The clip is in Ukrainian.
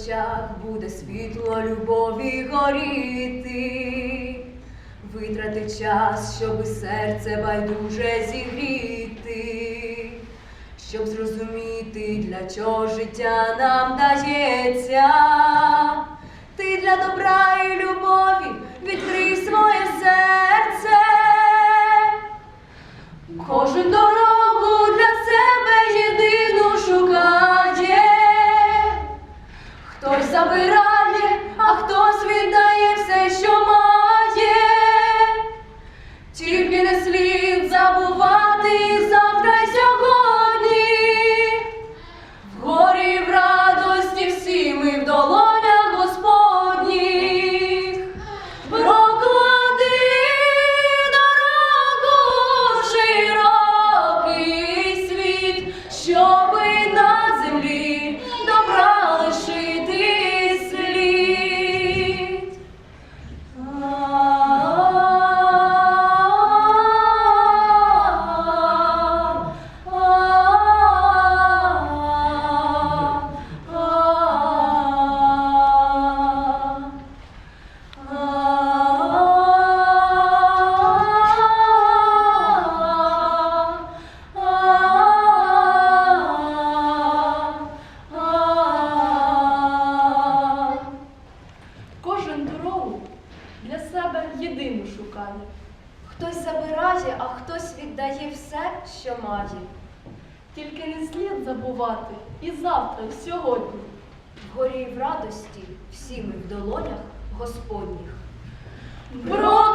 очах буде світло любові горіти, витрати час, щоби серце байдуже зігріти, щоб зрозуміти, для чого життя нам дається. Ти для добра і любові відкрий Хтось забирає, а хтось віддає все, що має. Тільки не слід забувати завтра й сьогодні. В горі в радості всі ми в долонях Господніх. Проклади дорогу широкий світ, щоби єдину шукає. Хтось забирає, а хтось віддає все, що має. Тільки не слід забувати і завтра, і сьогодні. Вгорі в радості всі ми в долонях Господніх. Проклади